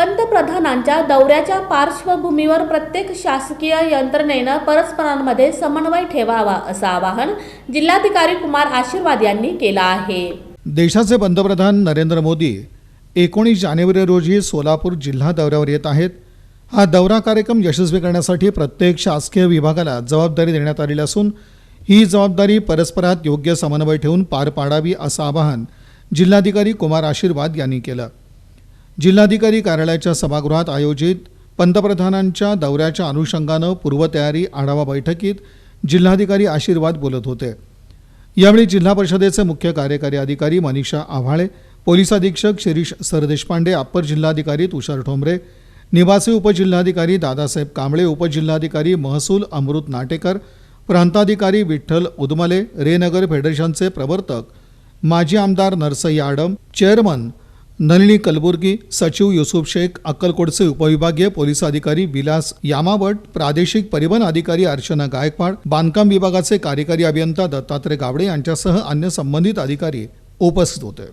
पंतप्रधानांच्या दौऱ्याच्या पार्श्वभूमीवर प्रत्येक शासकीय यंत्रणेनं परस्परांमध्ये समन्वय ठेवावा असं आवाहन जिल्हाधिकारी कुमार आशीर्वाद यांनी केलं आहे. देशाचे पंतप्रधान नरेंद्र मोदी एकोणीस जानेवारी रोजी सोलापूर जिल्हा दौऱ्यावर येत आहेत. हा दौरा कार्यक्रम यशस्वी करण्यासाठी प्रत्येक शासकीय विभागाला जबाबदारी देण्यात आलेली असून ही जबाबदारी परस्परात योग्य समन्वय ठेवून पार पाडावी असं आवाहन जिल्हाधिकारी कुमार आशीर्वाद यांनी केलं. जिल्हाधिकारी कार्यालयाच्या सभागृहात आयोजित पंतप्रधानांच्या दौऱ्याच्या अनुषंगानं पूर्वतयारी आढावा बैठकीत जिल्हाधिकारी आशीर्वाद बोलत होते. यावेळी जिल्हा परिषदेचे मुख्य कार्यकारी अधिकारी मनीषा आव्हाळे पोलीस अधीक्षक शिरीष सरदेशपांडे अप्पर जिल्हाधिकारी तुषार ठोंबरे निवासी उपजिल्हाधिकारी दादासाहेब कांबळे उपजिल्हाधिकारी महसूल अमृत नाटेकर प्रांताधिकारी विठ्ठल उदमले रेनगर फेडरेशनचे प्रवर्तक माजी आमदार नरसई आडम चेअरमन नलिनी कलबुर्गी सचिव युसुफ शेख अक्कलकोटचे उपविभागीय पोलीस अधिकारी विलास यामावट प्रादेशिक परिवहन अधिकारी अर्चना गायकवाड बांधकाम विभागाचे कार्यकारी अभियंता दत्तात्रय गावडे यांच्यासह अन्य संबंधित अधिकारी उपस्थित होते.